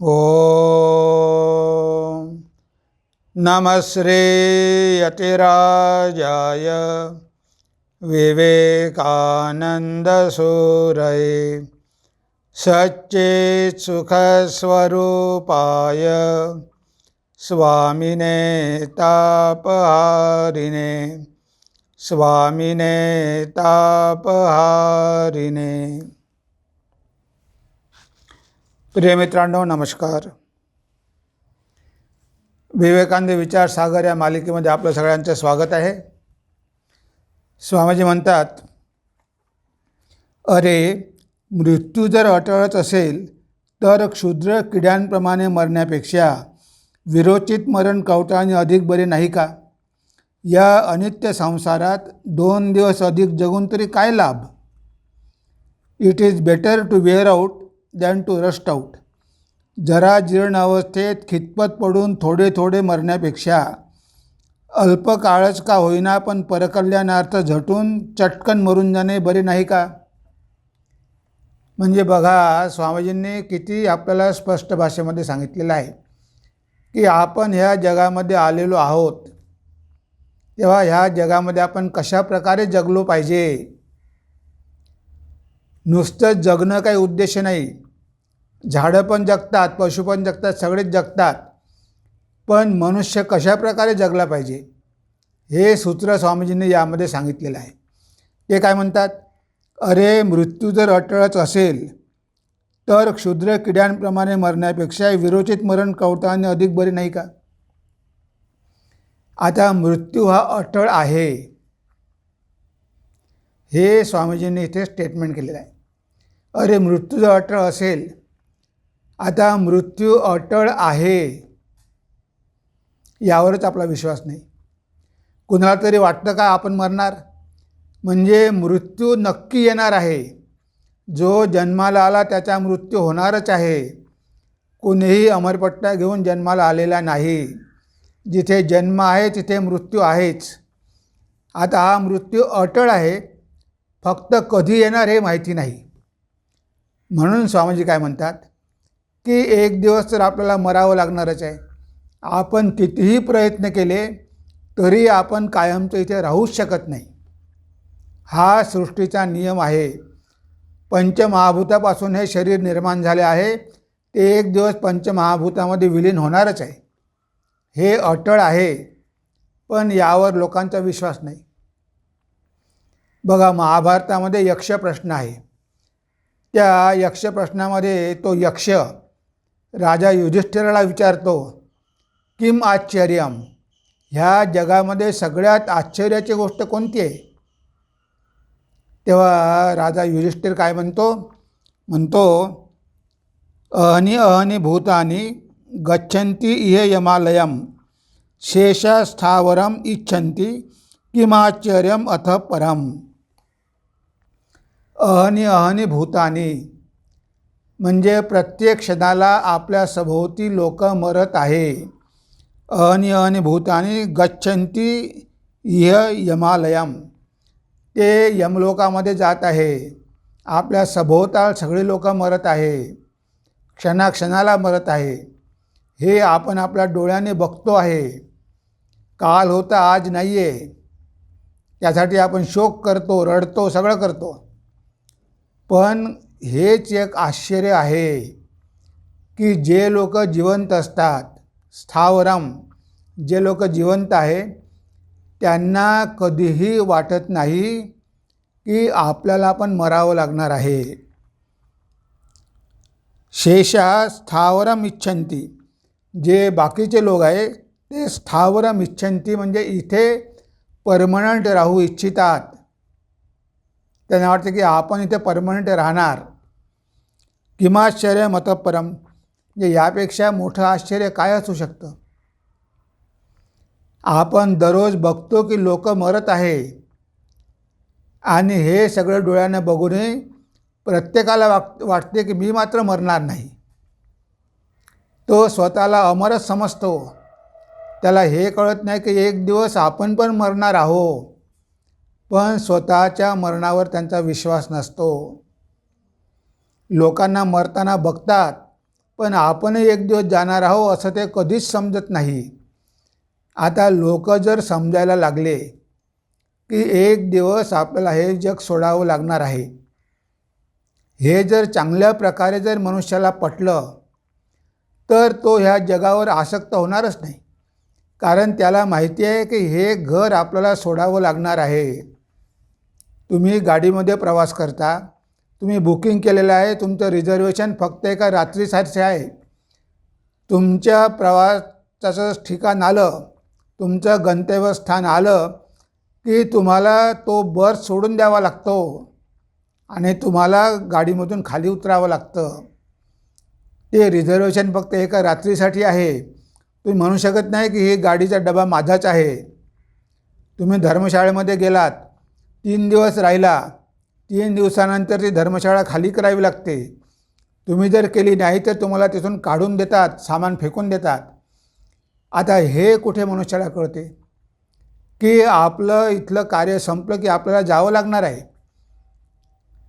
ॐ नमः श्रीयतिराजाय विवेकानन्दसूरये सच्चित्सुखस्वरूपाय स्वामिने तापहारिणे स्वामिने तापहारिणे प्रिय मित्रांनो नमस्कार. विवेकानंद विचार सागर या मालिकेमध्ये आपलं सगळ्यांचं स्वागत आहे. स्वामीजी म्हणतात अरे मृत्यू जर अटळच असेल तर क्षुद्र किड्यांप्रमाणे मरण्यापेक्षा विरोचित मरण कवटाने अधिक बरे नाही का? या अनित्य संसारात दोन दिवस अधिक जगून तरी काय लाभ? It is better to wear out than to rust out जरा जीर्ण अवस्थेत खितपत पडून थोडे थोडे मरण्यापेक्षा अल्प काळच का होईना पण परकल्याणार्थ झटून चटकन मरून जाणे बरे नाही का? म्हणजे बघा स्वामीजींनी किती आपल्याला स्पष्ट भाषेमध्ये सांगितलेलं आहे की आपण ह्या जगामध्ये आलेलो आहोत. तेव्हा ह्या जगामध्ये आपण कशा प्रकारे जगलो पाहिजे? नुसतं जगणं काही उद्देश नाही. झाडं पण जगतात पशु पण जगतात सगळेच जगतात. पण मनुष्य कशा प्रकारे जगला पाहिजे? हे सूत्र स्वामीजींनी यामध्ये सांगितलेलं आहे. ते काय म्हणतात? अरे मृत्यू जर अटळच असेल तर क्षुद्र किड्यांप्रमाणे मरण्यापेक्षा विरोचित मरण कवटाने अधिक बरे नाही का? आता मृत्यू हा अटळ आहे. हे स्वामीजींनी इथे स्टेटमेंट केलेलं आहे. अरे मृत्यू जर अटळ असेल आता मृत्यू अटळ आहे. यावरच आपला विश्वास नाही. कुणाला तरी वाटतं का आपण मरणार? म्हणजे मृत्यू नक्की येणार आहे. जो जन्माला आला त्याचा मृत्यू होणारच आहे. कोणीही अमरपट्टा घेऊन जन्माला आलेला नाही. जिथे जन्म आहे तिथे मृत्यू आहेच. आता हा मृत्यू अटळ आहे. फक्त कधी येणार हे माहिती नाही. म्हणून स्वामीजी काय म्हणतात? की एक दिवस तर आपल्याला मरावं लागणारच आहे. आपण कितीही प्रयत्न केले तरी आपण कायमचं इथे राहूच शकत नाही. हा सृष्टीचा नियम आहे. पंचमहाभूतापासून हे शरीर निर्माण झाले आहे. ते एक दिवस पंचमहाभूतामध्ये विलीन होणारच आहे. हे अटळ आहे पण यावर लोकांचा विश्वास नाही. बघा महाभारतामध्ये यक्ष प्रश्न आहे. त्या यक्ष प्रश्नामध्ये तो यक्ष राजा युधिष्ठिराला विचारतो किम आश्चर्यम? ह्या जगामध्ये सगळ्यात आश्चर्याची गोष्ट कोणती आहे? तेव्हा राजा युधिष्ठिर काय म्हणतो म्हणतो अहनी अहनी भूतानी गच्छन्ति इह यमालयम शेषस्थावरम इच्छन्ति किमाश्चर्यम अथ परम? अहनी अहनी भूतानी म्हणजे प्रत्येक क्षणाला आपल्या सभोवती लोक मरत आहे. अहनी अहनी भूतानी गच्छंती इह यमालयम. ते यमलोकामध्ये जात आहे. आपल्या सभोवताळ सगळे लोक मरत आहे. क्षणाक्षणाला मरत आहे. हे आपण आपल्या डोळ्याने बघतो आहे. काल होता आज नाही आहे त्यासाठी आपण शोक करतो रडतो सगळं करतो. पण हेच एक आश्चर्य आहे की जे लोक जिवंत असतात स्थावरम जे लोक जिवंत आहे त्यांना कधीही वाटत नाही की आपल्याला पण मरावं लागणार आहे. शेषा स्थावरम इच्छंती जे बाकीचे लोक आहे ते स्थावरम इच्छंती म्हणजे इथे परमनंट राहू इच्छितात. त्यांना वाटतं की आपण इथे परमनंट राहणार. किमाश्चर्य मतपरम. म्हणजे यापेक्षा मोठं आश्चर्य काय असू शकतं? आपण दररोज बघतो की लोक मरत आहे. आणि हे सगळं डोळ्यानं बघूनही प्रत्येकाला वाक वाटते की मी मात्र मरणार नाही. तो स्वतःला अमरच समजतो. त्याला हे कळत नाही की एक दिवस आपण पण मरणार आहो पण स्वतःच्या मरणावर त्यांचा विश्वास नसतो. लोकांना मरताना बघतात पण आपणही एक दिवस जाणार आहो असं ते कधीच समजत नाही. आता लोक जर समजायला लागले की एक दिवस आपल्याला हे जग सोडावं लागणार आहे. हे जर चांगल्या प्रकारे जर मनुष्याला पटलं तर तो ह्या जगावर आसक्त होणारच नाही. कारण त्याला माहिती आहे की हे घर आपल्याला सोडावं लागणार आहे. तुम्ही गाडीमध्ये प्रवास करता तुम्ही बुकिंग केलेलं आहे तुमचं रिझर्वेशन फक्त एका रात्रीसाठी आहे. तुमच्या प्रवासाचं ठिकाण आलं तुमचं गंतव्यस्थान आलं की तुम्हाला तो बर्थ सोडून द्यावा लागतो आणि तुम्हाला गाडीमधून खाली उतरावं लागतं. ते रिझर्वेशन फक्त एका रात्रीसाठी आहे. तुम्ही म्हणू शकत नाही की ही गाडीचा डबा माझाच आहे. तुम्ही धर्मशाळेमध्ये गेलात तीन दिवस राहिला तीन दिवसानंतर ती धर्मशाळा खाली करावी लागते. तुम्ही जर केली नाही तर तुम्हाला तिथून काढून देतात सामान फेकून देतात. आता हे कुठे मनुष्याला कळते? की आपलं इथलं कार्य संपलं की आपल्याला जावं लागणार आहे.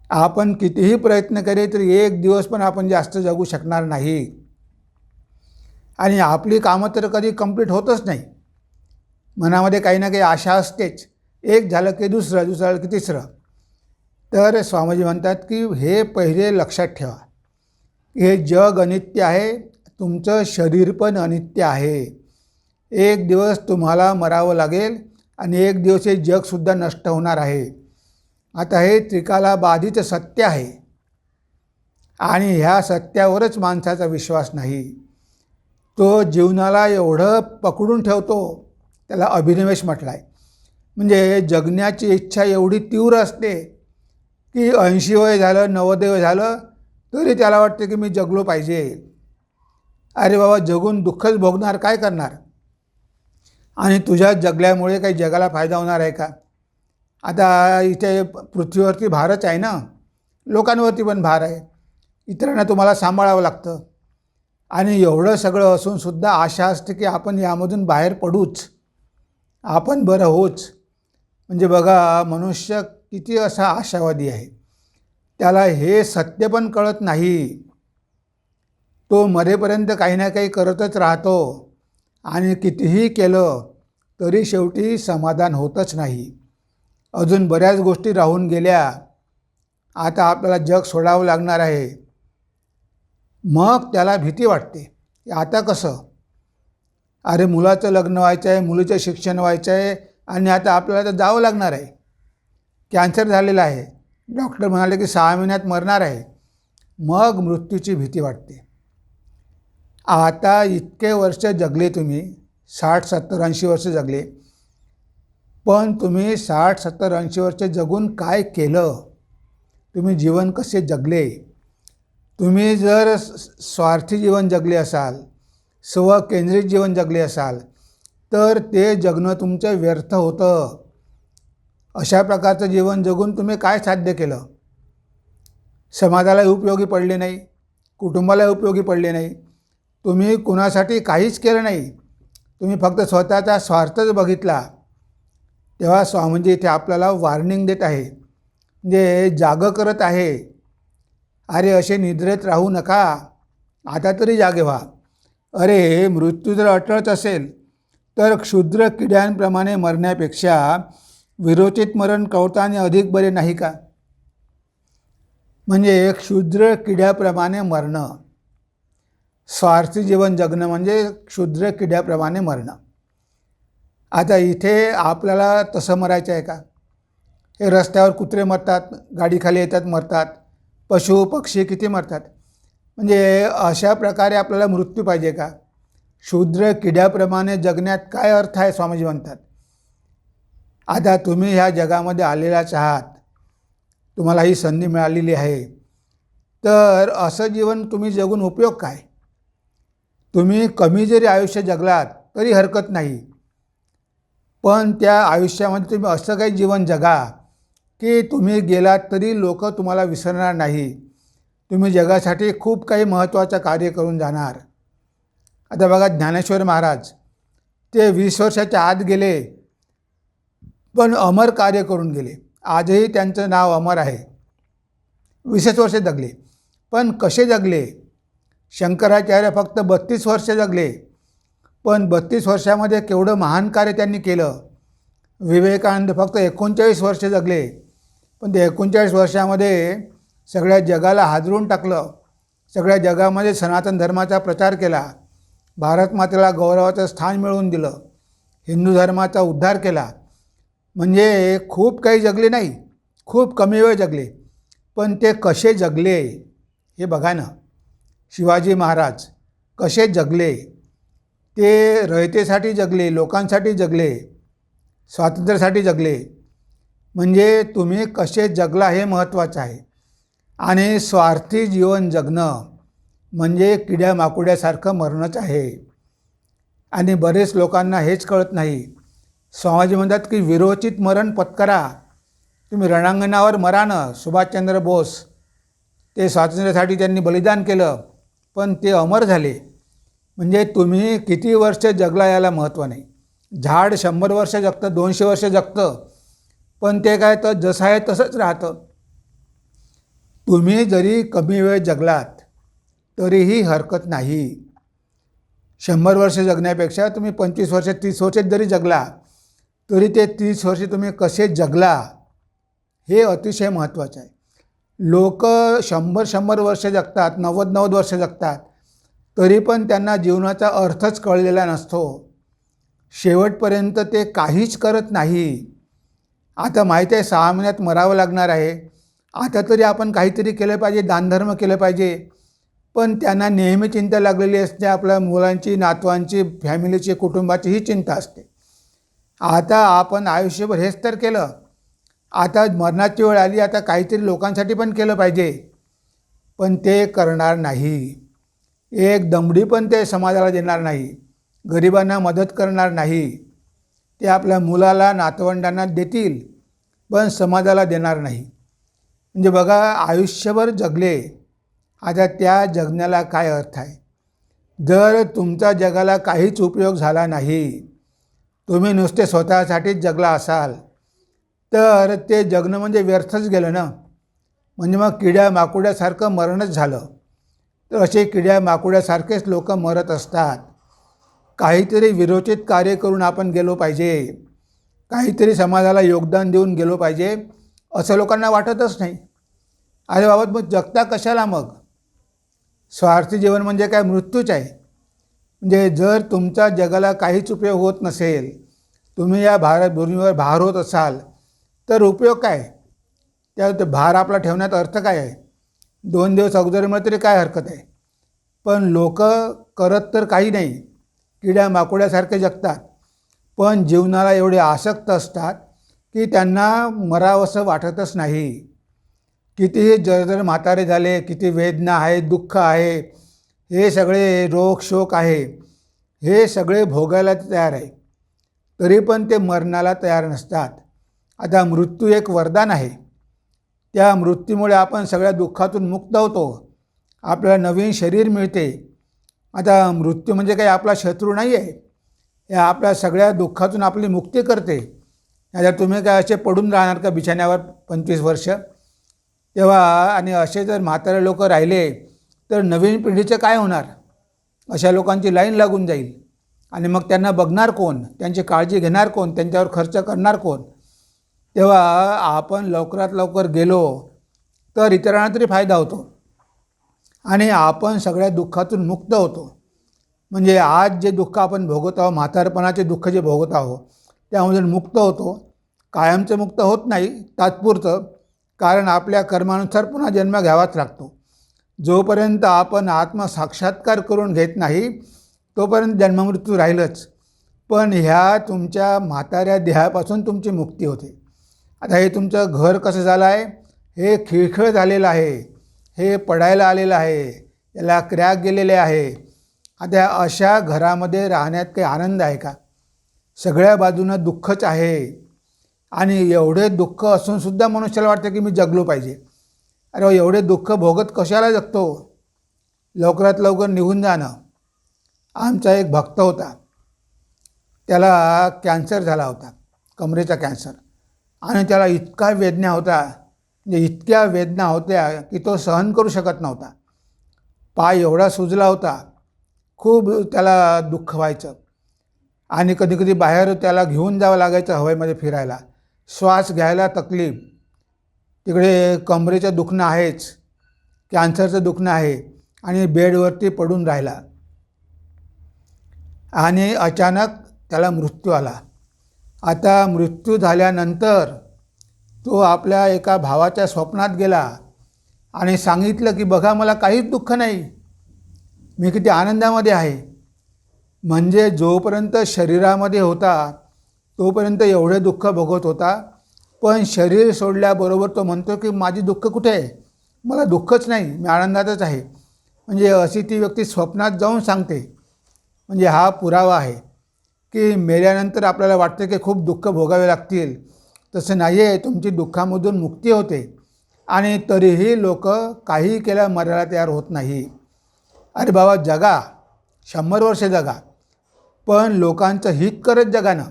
आपण कितीही प्रयत्न केले तरी एक दिवस पण आपण जास्त जगू शकणार नाही. आणि आपली कामं तर कधी कंप्लीट होतच नाही. मनामध्ये काही ना काही आशा असतेच. एक झालं की दुसरं दुसरं झालं की तिसरं. तर स्वामीजी म्हणतात की हे पहिले लक्षात ठेवा. हे जग अनित्य आहे तुमचं शरीर पण अनित्य आहे. एक दिवस तुम्हाला मरावं लागेल आणि एक दिवस हे जगसुद्धा नष्ट होणार आहे. आता हे त्रिकाला बाधित सत्य आहे. आणि ह्या सत्यावरच माणसाचा विश्वास नाही. तो जीवनाला एवढं पकडून ठेवतो त्याला अभिनिवेश म्हटला आहे म्हणजे जगण्याची इच्छा एवढी तीव्र असते की ऐंशी वय झालं नवदेव वय झालं तरी त्याला वाटते की मी जगलो पाहिजे. अरे बाबा जगून दुःखच भोगणार काय करणार? आणि तुझ्या जगल्यामुळे काही जगाला फायदा होणार आहे का? आता इथे पृथ्वीवरती भारच आहे ना? लोकांवरती पण भार आहे. इतरांना तुम्हाला सांभाळावं लागतं. आणि एवढं सगळं असूनसुद्धा आशा असते की आपण यामधून बाहेर पडूच. आपण बरं होच. म्हणजे बघा मनुष्य किती असा आशावादी आहे. त्याला हे सत्य पण कळत नाही. तो मरेपर्यंत काही ना काही करतच राहतो आणि कितीही केलं तरी शेवटी समाधान होतच नाही. अजून बऱ्याच गोष्टी राहून गेल्या. आता आपल्याला जग सोडावं लागणार आहे. मग त्याला भीती वाटते. की आता कसं? अरे मुलाचं लग्न व्हायचं आहे मुलीचं शिक्षण व्हायचं आहे आणि आता आपल्याला तर जावं लागणार आहे. कॅन्सर झालेला आहे. डॉक्टर म्हणाले की सहा महिन्यात मरणार आहे. मग मृत्यूची भीती वाटते. आता इतके वर्ष जगले तुम्ही. साठ सत्तर ऐंशी वर्ष जगले. पण तुम्ही साठ सत्तर ऐंशी वर्ष जगून काय केलं? तुम्ही जीवन कसे जगले? तुम्ही जर स्वार्थी जीवन जगले असाल स्वकेंद्रित जीवन जगले असाल तर ते जगणं तुमचं व्यर्थ होतं. अशा प्रकारचं जीवन जगून तुम्ही काय साध्य केलं? समाजालाही उपयोगी पडले नाही. कुटुंबालाही उपयोगी पडले नाही. तुम्ही कुणासाठी काहीच केलं नाही. तुम्ही फक्त स्वतःचा स्वार्थच बघितला. तेव्हा स्वामीजी इथे आपल्याला वॉर्निंग देत आहे. म्हणजे जागं करत आहे. अरे असे निद्रेत राहू नका. आता तरी जागे व्हा. अरे मृत्यू जर अटळत असेल तर क्षुद्र किड्यांप्रमाणे मरण्यापेक्षा विरोचित मरण कवताने अधिक बरे नाही का? म्हणजे क्षुद्र किड्याप्रमाणे मरणं. स्वार्थी जीवन जगणं म्हणजे क्षुद्र किड्याप्रमाणे मरणं. आता इथे आपल्याला तसं मरायचं आहे का? हे रस्त्यावर कुत्रे मरतात गाडीखाली येतात मरतात. पशु पक्षी किती मरतात? म्हणजे अशा प्रकारे आपल्याला मृत्यू पाहिजे का? शूद्र किड्याप्रमाणे जगण्यात काय अर्थ आहे स्वामीजी म्हणतात? आता तुम्ही ह्या जगामध्ये आलेलाच आहात. तुम्हाला ही संधी मिळालेली आहे. तर असं जीवन तुम्ही जगून उपयोग काय? तुम्ही कमी जरी आयुष्य जगलात तरी हरकत नाही. पण त्या आयुष्यामध्ये तुम्ही असं काही जीवन जगा की तुम्ही गेलात तरी लोक तुम्हाला विसरणार नाही. तुम्ही जगासाठी खूप काही महत्त्वाचं कार्य करून जाणार. आता बघा ज्ञानेश्वर महाराज ते वीस वर्षाच्या आत गेले पण अमर कार्य करून गेले. आजही त्यांचं नाव अमर आहे. वीसच वर्ष जगले. पण कसे जगले? शंकराचार्य फक्त बत्तीस वर्ष जगले. पण बत्तीस वर्षामध्ये केवढं महान कार्य त्यांनी केलं? विवेकानंद फक्त एकोणचाळीस वर्ष जगले. पण ते एकोणचाळीस वर्षामध्ये सगळ्या जगाला हादरून टाकलं. सगळ्या जगामध्ये सनातन धर्माचा प्रचार केला. भारतमातेला गौरवाचं स्थान मिळवून दिलं. हिंदू धर्माचा उद्धार केला. म्हणजे खूप काही जगले नाही. खूप कमी वेळ जगले. पण ते कसे जगले? हे बघा ना. शिवाजी महाराज कसे जगले? ते रयतेसाठी जगले लोकांसाठी जगले स्वातंत्र्यासाठी जगले. म्हणजे तुम्ही कसे जगला हे महत्त्वाचं आहे. आणि स्वार्थी जीवन जगणं. म्हणजे किड्या माकुड्यासारखं मरणंच आहे. आणि बरेच लोकांना हेच कळत नाही. स्वामीजी म्हणतात की विरोचित मरण पत्करा. तुम्ही रणांगणावर मरानं सुभाषचंद्र बोस. ते स्वातंत्र्यासाठी त्यांनी बलिदान केलं पण ते अमर झाले. म्हणजे तुम्ही किती वर्ष जगला याला महत्त्व नाही. झाड शंभर वर्ष जगतं दोनशे वर्ष जगतं. पण ते काय तर जसं आहे तसंच राहतं. तुम्ही जरी कमी वेळ जगलात तरीही हरकत नाही. शंभर वर्ष जगण्यापेक्षा तुम्ही पंचवीस वर्ष तीस वर्षे जरी जगला तरी ते तीस वर्षे तुम्ही कसे जगला हे अतिशय महत्त्वाचं आहे. लोक शंभर शंभर वर्ष जगतात नव्वद नव्वद वर्ष जगतात तरी पण त्यांना जीवनाचा अर्थच कळलेला नसतो. शेवटपर्यंत ते काहीच करत नाही. आता माहीत आहे सहा महिन्यात मरावं लागणार आहे. आता तरी आपण काहीतरी केलं पाहिजे दानधर्म केलं पाहिजे. पण त्यांना नेहमी चिंता लागलेली असते. आपल्या मुलांची नातवांची फॅमिलीची कुटुंबाची ही चिंता असते. आता आपण आयुष्यभर हेच तर केलं. आता मरणाची वेळ आली आता काहीतरी लोकांसाठी पण केलं पाहिजे. पण ते करणार नाही. एक दमडी पण ते समाजाला देणार नाही. गरिबांना मदत करणार नाही. ते आपल्या मुलाला नातवंडांना देतील पण समाजाला देणार नाही. म्हणजे बघा आयुष्यभर जगले आता त्या जगण्याला काय अर्थ आहे? जर तुमचा जगाला काहीच उपयोग झाला नाही तुम्ही नुसते स्वतःसाठीच जगला असाल तर ते जगणं म्हणजे व्यर्थच गेलं ना? म्हणजे मग किड्या माकुड्यासारखं मरणच झालं. तर असे किड्या माकुड्यासारखेच लोक मरत असतात. काहीतरी विरोचित कार्य करून आपण गेलो पाहिजे. काहीतरी समाजाला योगदान देऊन गेलो पाहिजे असं लोकांना वाटतच नाही. अरे बाबत मग जगता कशाला मग? स्वार्थी जीवन म्हणजे काय? मृत्यूच आहे. म्हणजे जर तुमचा जगाला काहीच उपयोग होत नसेल तुम्ही या भारत भूमीवर भार होत असाल तर उपयोग काय? त्या भार आपला ठेवण्यात अर्थ काय आहे? दोन दिवस अगोदर तरी काय हरकत आहे? पण लोक करत तर काही नाही. किड्या माकुड्यासारखे जगतात. पण जीवनाला एवढे आसक्त असतात की त्यांना मरावंसं वाटतच नाही. कितीही जर म्हातारे झाले किती वेदना आहे दुःख आहे हे सगळे रोग शोक आहे हे सगळे भोगायला तयार आहे. तरी पण ते मरणाला तयार नसतात. आता मृत्यू एक वरदान आहे. त्या मृत्यूमुळे आपण सगळ्या दुःखातून मुक्त होतो. आपल्याला नवीन शरीर मिळते. आता मृत्यू म्हणजे काही आपला शत्रू नाही आहे या आपल्या सगळ्या दुःखातून आपली मुक्ती करते. आता तुम्ही काय असे पडून राहणार का बिछाण्यावर पंचवीस वर्ष? तेव्हा आणि असे जर म्हातारे लोक राहिले तर नवीन पिढीचं काय होणार? अशा लोकांची लाईन लागून जाईल. आणि मग त्यांना बघणार कोण? त्यांची काळजी घेणार कोण? त्यांच्यावर खर्च करणार कोण? तेव्हा आपण लवकरात लवकर गेलो तर इतरांना तरी फायदा होतो. आणि आपण सगळ्या दुःखातून मुक्त होतो. म्हणजे आज जे दुःख आपण भोगत आहोत म्हातारपणाचे दुःख जे भोगत आहोत त्यामधून मुक्त होतो. कायमचं मुक्त होत नाही तात्पुरतं. कारण आपल्या कर्मानुसार पुन्हा जन्म घ्यावाच लागतो. जोपर्यंत आपण आत्मसाक्षात्कार करून घेत नाही तोपर्यंत जन्ममृत्यू राहीलच. पण ह्या तुमच्या म्हाताऱ्या देहापासून तुमची मुक्ती होते. आता हे तुमचं घर कसं झालं आहे हे खिळखिळ झालेलं आहे. हे पडायला आलेलं आहे. याला क्रॅक गेलेले आहे. आता अशा घरामध्ये राहण्यात काही आनंद आहे का? सगळ्या बाजूनं दुःखच आहे. आणि एवढे दुःख असूनसुद्धा मनुष्याला वाटतं की मी जगलो पाहिजे. अरे हो, एवढे दुःख भोगत कशाला जगतो? लवकरात लवकर निघून जाणं. आमचा एक भक्त होता. त्याला कॅन्सर झाला होता. कमरेचा कॅन्सर. आणि त्याला इतका वेदना होता. म्हणजे इतक्या वेदना होत्या की तो सहन करू शकत नव्हता. पाय एवढा सुजला होता. खूप त्याला दुःख व्हायचं. आणि कधीकधी बाहेर त्याला घेऊन जावं लागायचं हवेमध्ये फिरायला. श्वास घ्यायला तकलीफ. तिकडे कमरेचं दुखणं आहेच कॅन्सरचं दुखणं आहे आणि बेडवरती पडून राहिला. आणि अचानक त्याला मृत्यू आला. आता मृत्यू झाल्यानंतर तो आपल्या एका भावाच्या स्वप्नात गेला आणि सांगितलं की बघा मला काहीच दुःख नाही. मी किती आनंदामध्ये आहे. म्हणजे जोपर्यंत शरीरामध्ये होता तोपर्यंत एवढे दुःख भोगत होता. पण शरीर सोडल्याबरोबर तो म्हणतो की माझी दुःख कुठे आहे? मला दुःखच नाही मी आनंदातच आहे. म्हणजे अशी ती व्यक्ती स्वप्नात जाऊन सांगते. म्हणजे हा पुरावा आहे की मेल्यानंतर आपल्याला वाटतं की खूप दुःख भोगावे लागतील. तसं नाही आहे तुमची दुःखामधून मुक्ती होते. आणि तरीही लोक काही केल्या मरायला तयार होत नाही. अरे बाबा जगा. शंभर वर्ष जगा. पण लोकांचं हित करत जगानं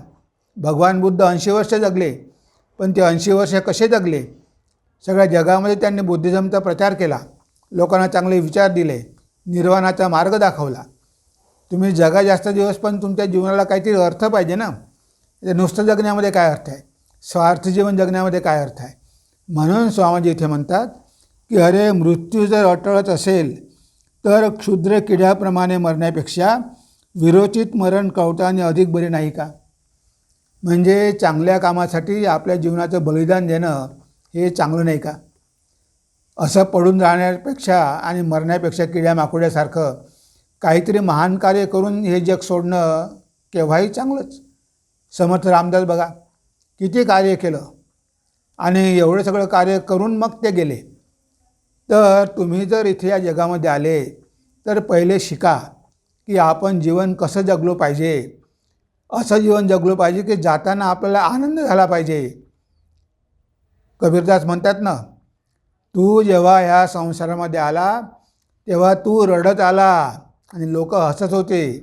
भगवान बुद्ध ऐंशी वर्ष जगले पण ते ऐंशी वर्ष कसे जगले? सगळ्या जगामध्ये त्यांनी बुद्धिझमचा प्रचार केला. लोकांना चांगले विचार दिले. निर्वाणाचा मार्ग दाखवला. तुम्ही जगा जास्त दिवस पण तुमच्या जीवनाला काहीतरी अर्थ पाहिजे ना? ते नुसतं जगण्यामध्ये काय अर्थ आहे? स्वार्थ जीवन जगण्यामध्ये काय अर्थ आहे? म्हणून स्वामीजी इथे म्हणतात की अरे मृत्यू जर अटळत असेल तर क्षुद्र किड्याप्रमाणे मरण्यापेक्षा विरोचित मरण कवटाने अधिक बरे नाही का? म्हणजे चांगल्या कामासाठी आपल्या जीवनाचं बलिदान देणं हे चांगलं नाही का? असं पडून राहण्यापेक्षा आणि मरण्यापेक्षा किड्या माकुड्यासारखं काहीतरी महान कार्य करून हे जग सोडणं केव्हाही चांगलंच. समर्थ रामदास बघा किती कार्य केलं. आणि एवढं सगळं कार्य करून मग ते गेले. तर तुम्ही जर इथे या जगामध्ये आले तर पहिले शिका की आपण जीवन कसं जगलो पाहिजे? असं जीवन जगलो पाहिजे की जाताना आपल्याला आनंद झाला पाहिजे. कबीरदास म्हणतात ना तू जेव्हा ह्या संसारामध्ये आला तेव्हा तू रडत आला आणि लोक हसत होते.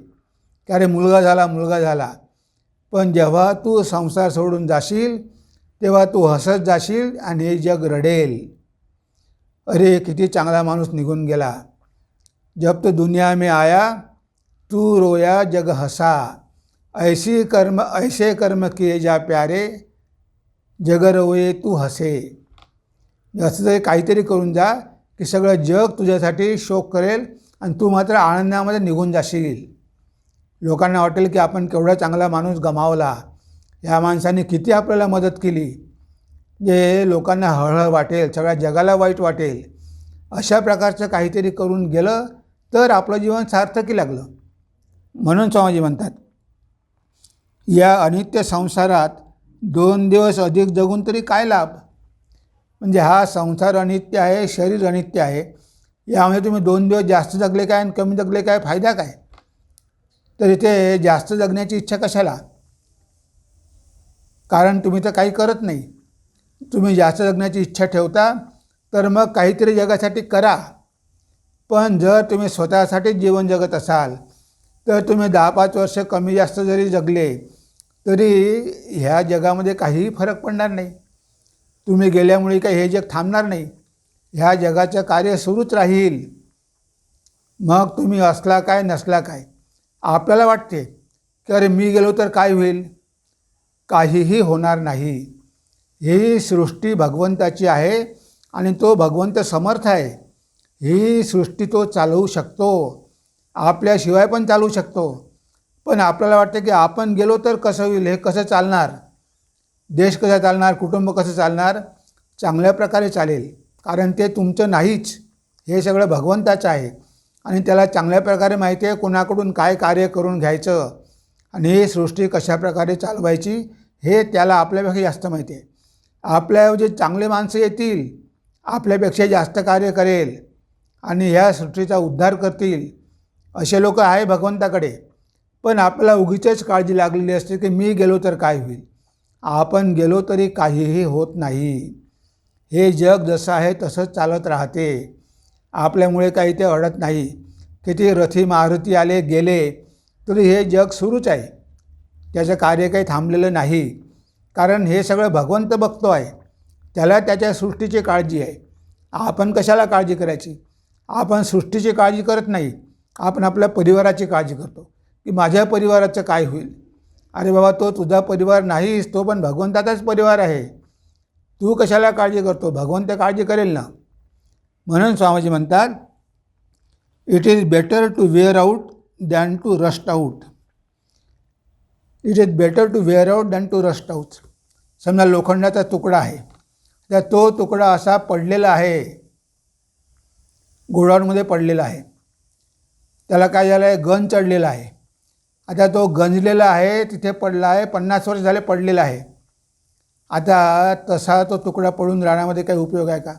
की अरे मुलगा झाला मुलगा झाला. पण जेव्हा तू संसार सोडून जाशील तेव्हा तू हसत जाशील आणि हे जग रडेल. अरे किती चांगला माणूस निघून गेला. जब तो दुनिया में आया तू रोया जग हसा. ऐसी कर्म ऐसे कर्म किए जा प्यारे जग तू हसे। असं जर काहीतरी करून जा की सगळं जग तुझ्यासाठी शोक करेल आणि तू मात्र आनंदामध्ये निघून जाशील. लोकांना वाटेल की आपण केवढा चांगला माणूस गमावला. या माणसाने किती आपल्याला मदत केली. जे लोकांना हळहळ वाटेल सगळ्या जगाला वाईट वाटेल अशा प्रकारचं काहीतरी करून गेलं तर आपलं जीवन सार्थकी लागलं. म्हणून स्वामीजी म्हणतात या अनित्य संसारात दोन दिवस अधिक जगून तरी काय लाभ? म्हणजे हा संसार अनित्य आहे शरीर अनित्य आहे यामध्ये तुम्ही दोन दिवस जास्त जगले काय आणि कमी जगले काय फायदा काय? तर इथे जास्त जगण्याची इच्छा कशाला? कारण तुम्ही तर काही करत नाही. तुम्ही जास्त जगण्याची इच्छा ठेवता तर मग काहीतरी जगासाठी करा. पण जर तुम्ही स्वतःसाठीच जीवन जगत असाल तर तुम्ही दहा पाच वर्ष कमी जास्त जरी जगले तरी ह्या जगामध्ये काहीही फरक पडणार नाही. तुम्ही गेल्यामुळे काही हे जग थांबणार नाही. ह्या जगाचं कार्य सुरूच राहील. मग तुम्ही असला काय नसला काय? आपल्याला वाटते की अरे मी गेलो तर काय होईल? काहीही होणार नाही. ही सृष्टी भगवंताची आहे आणि तो भगवंत समर्थ आहे. ही सृष्टी तो चालवू शकतो. आपल्याशिवाय पण चालवू शकतो. पण आपल्याला वाटतं की आपण गेलो तर कसं होईल हे कसं चालणार? देश कसा चालणार कुटुंब कसं चालणार? चांगल्या प्रकारे चालेल. कारण ते तुमचं नाहीच हे सगळं भगवंताचं आहे. आणि त्याला चांगल्या प्रकारे माहिती आहे कोणाकडून काय कार्य करून घ्यायचं आणि ही सृष्टी कशा प्रकारे चालवायची हे त्याला आपल्यापेक्षा जास्त माहिती आहे. आपल्या जे चांगले माणसं येतील आपल्यापेक्षा जास्त कार्य करेल आणि ह्या सृष्टीचा उद्धार करतील असे लोक आहे भगवंताकडे. पण आपल्याला उगीचच काळजी लागलेली असते की मी गेलो तर काय होईल? आपण गेलो तरी काहीही होत नाही. हे जग जसं आहे तसंच चालत राहते. आपल्यामुळे काही ते अडत नाही. किती रथी मारुती आले गेले तरी हे जग सुरूच आहे. त्याचं कार्य काही थांबलेलं नाही. कारण हे सगळं भगवंत बघतो आहे. त्याला त्याच्या सृष्टीची काळजी आहे. आपण कशाला काळजी करायची? आपण सृष्टीची काळजी करत नाही. आपण आपल्या परिवाराची काळजी करतो. की माझ्या परिवाराचं काय होईल? अरे बाबा तो तुझा परिवार नाहीस तो पण भगवंताचाच परिवार आहे. तू कशाला काळजी करतो? भगवंत काळजी करेल ना. म्हणून स्वामीजी म्हणतात it is better to wear out than to rust out it is better to wear out than to rust out समजा लोखंडाचा तुकडा आहे. तर तो तुकडा असा पडलेला आहे. गोडाऊनमध्ये पडलेला आहे. त्याला काय झालं आहे गन चढलेला आहे. आता तो गंजलेला आहे तिथे पडला आहे पन्नास वर्ष झाले पडलेला आहे. आता तसा तो तुकडा पडून राहण्यामध्ये काही उपयोग आहे का?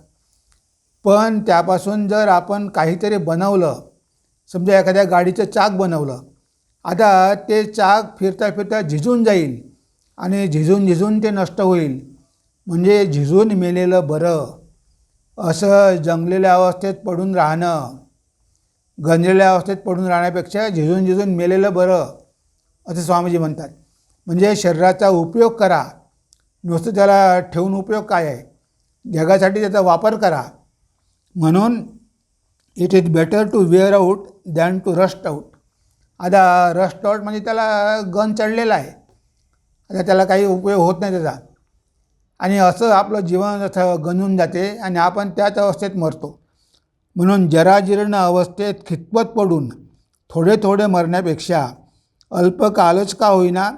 पण त्यापासून जर आपण काहीतरी बनवलं समजा एखाद्या गाडीचं चाक बनवलं आता ते चाक फिरता फिरता झिजून जाईल आणि झिजून झिजून ते नष्ट होईल. म्हणजे झिजून मेलेलं बरं असं जंगलेल्या अवस्थेत पडून राहणं. गंजलेल्या अवस्थेत पडून राहण्यापेक्षा झिजून झिजून मेलेलं बरं असं स्वामीजी म्हणतात. म्हणजे शरीराचा उपयोग करा. नुसतं त्याला ठेवून उपयोग काय आहे? जगासाठी त्याचा वापर करा. म्हणून it is better to wear out than to rust out आता रस्ट आऊट म्हणजे त्याला गन चढलेला आहे. आता त्याला काही उपयोग होत नाही त्याचा. आणि असं आपलं जीवन असं गंजून जाते आणि आपण त्याच अवस्थेत मरतो. म्हणून जराजीर्ण अवस्थेत खितपत पडून थोडे थोडे मरण्यापेक्षा अल्पकालच का होईना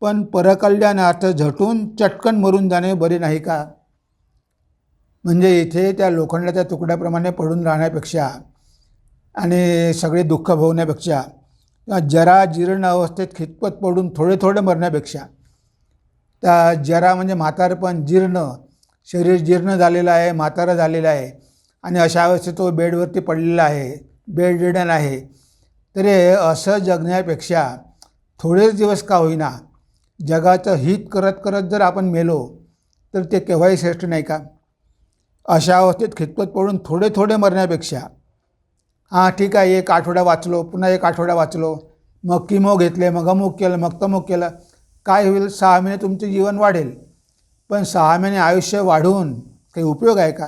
पण परकल्याणार्थ झटून चटकन मरून जाणे बरे नाही का? म्हणजे इथे त्या लोखंडाच्या तुकड्याप्रमाणे पडून राहण्यापेक्षा आणि सगळे दुःख भोवण्यापेक्षा किंवा जरा जीर्ण अवस्थेत खितपत पडून थोडे थोडे मरण्यापेक्षा. त्या जरा म्हणजे म्हातारपण जीर्ण शरीर जीर्ण झालेलं आहे म्हातारं झालेलं आहे. आणि अशा अवस्थेत तो बेडवरती पडलेला आहे बेड रिडन आहे. तरी असं जगण्यापेक्षा थोडेच दिवस का होईना जगाचं हित करत करत जर आपण मेलो तर ते केव्हाही श्रेष्ठ नाही का? अशा अवस्थेत खितपत पडून थोडे थोडे मरण्यापेक्षा हां ठीक आहे एक आठवडा वाचलो पुन्हा एक आठवडा वाचलो मग किमो घेतले मग अमुक केलं मग तमुक केलं काय होईल? सहा महिने तुमचं जीवन वाढेल. पण सहा महिने आयुष्य वाढवून काही उपयोग आहे का?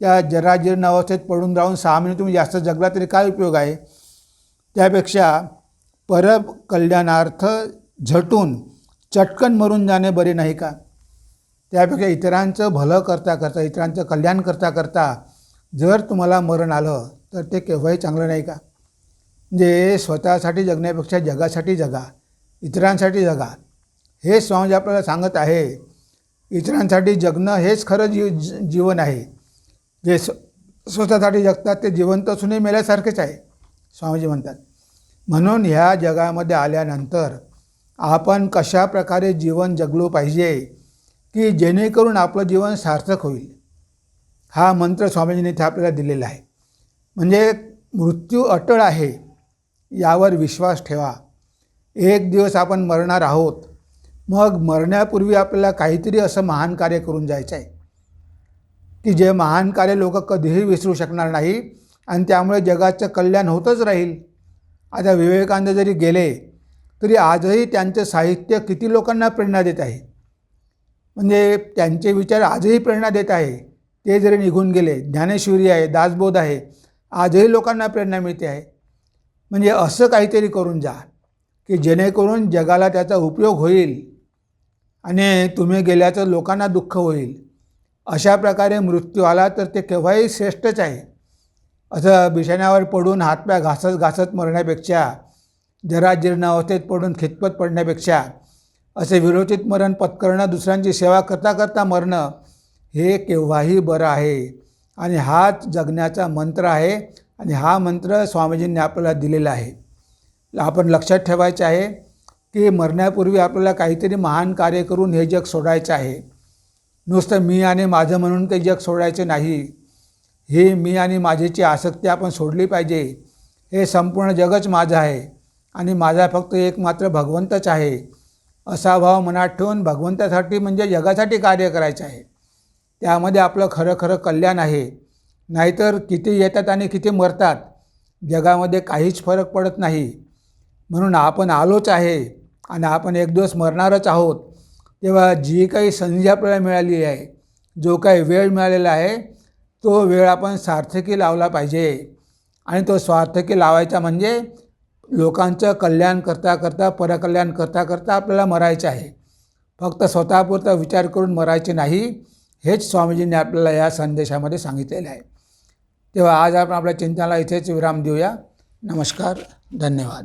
त्या जराजीर्ण अवस्थेत पडून राहून सहा महिने तुम्ही जास्त जगला तरी काय उपयोग आहे? त्यापेक्षा परब कल्याणार्थ झटून चटकन मरून जाणे बरे नाही का? त्यापेक्षा इतरांचं भलं करता करता इतरांचं कल्याण करता करता जर तुम्हाला मरण आलं तर ते केव्हाही चांगलं नाही का? म्हणजे स्वतःसाठी जगण्यापेक्षा जगासाठी जगा इतरांसाठी जगा. हे स्वामी आपल्याला सांगत आहे इतरांसाठी जगणं हेच खरं जी जीवन आहे. जे स्व स्वतःसाठी जगतात ते जिवंत असूनही मेल्यासारखेच आहे स्वामीजी म्हणतात. म्हणून ह्या जगामध्ये आल्यानंतर आपण कशा प्रकारे जीवन जगलो पाहिजे की जेणेकरून आपलं जीवन सार्थक होईल? हा मंत्र स्वामीजींनी इथे आपल्याला दिलेला आहे. म्हणजे मृत्यू अटळ आहे यावर विश्वास ठेवा. एक दिवस आपण मरणार आहोत मग मरण्यापूर्वी आपल्याला काहीतरी असं महान कार्य करून जायचं आहे की जे महान कार्य लोक कधीही विसरू शकणार नाही आणि त्यामुळे जगाचं कल्याण होतच राहील. आता विवेकानंद जरी गेले तरी आजही त्यांचं साहित्य किती लोकांना प्रेरणा देत आहे? म्हणजे त्यांचे विचार आजही प्रेरणा देत आहे. ते जरी निघून गेले ज्ञानेश्वरी आहे दासबोध आहे आजही लोकांना प्रेरणा मिळते आहे. म्हणजे असं काहीतरी करून जा की जेणेकरून जगाला त्याचा उपयोग होईल आणि तुम्ही गेल्याचं लोकांना दुःख होईल. अशा प्रकारे मृत्यू आला तर ते केव्हाही श्रेष्ठच आहे. असं बिछाण्यावर पडून हातपाय घासत घासत मरण्यापेक्षा जरा अवस्थेत पडून खितपत पडण्यापेक्षा असे विरोचित मरण पत्करणं दुसऱ्यांची सेवा करता करता मरणं हे केव्हाही बरं आहे. आणि हाच जगण्याचा मंत्र आहे आणि हा मंत्र स्वामीजींनी आपल्याला दिलेला आहे. आपण लक्षात ठेवायचं आहे की मरण्यापूर्वी आपल्याला काहीतरी महान कार्य करून हे जग सोडायचं आहे. नुसतं मी आणि माझं म्हणून ते जग सोडायचं नाही. हे मी आणि माझीची आसक्ती आपण सोडली पाहिजे. हे संपूर्ण जगच माझं आहे आणि माझा फक्त एक मात्र भगवंतच आहे. असा भाव मनात ठेवून भगवंतासाठी म्हणजे जगासाठी कार्य करायचं आहे. त्यामध्ये आपलं खरं खरं कल्याण आहे. नाहीतर किती येतात आणि किती मरतात जगामध्ये काहीच फरक पडत नाही. म्हणून आपण आलोच आहे आणि आपण एक दिवस मरणारच आहोत. तेव्हा जी काही संधी आपल्याला मिळाली आहे जो काही वेळ मिळालेला आहे तो वेळ आपण सार्थकी लावला पाहिजे. आणि तो स्वार्थकी लावायचा म्हणजे लोकांचं कल्याण करता करता परकल्याण करता करता आपल्याला मरायचं आहे. फक्त स्वतःपुरता विचार करून मरायचे नाही हेच स्वामीजींनी आपल्याला या संदेशामध्ये सांगितलेलं आहे. तेव्हा आज आपण आपल्या चिंतनाला इथेच विराम देऊया. नमस्कार धन्यवाद.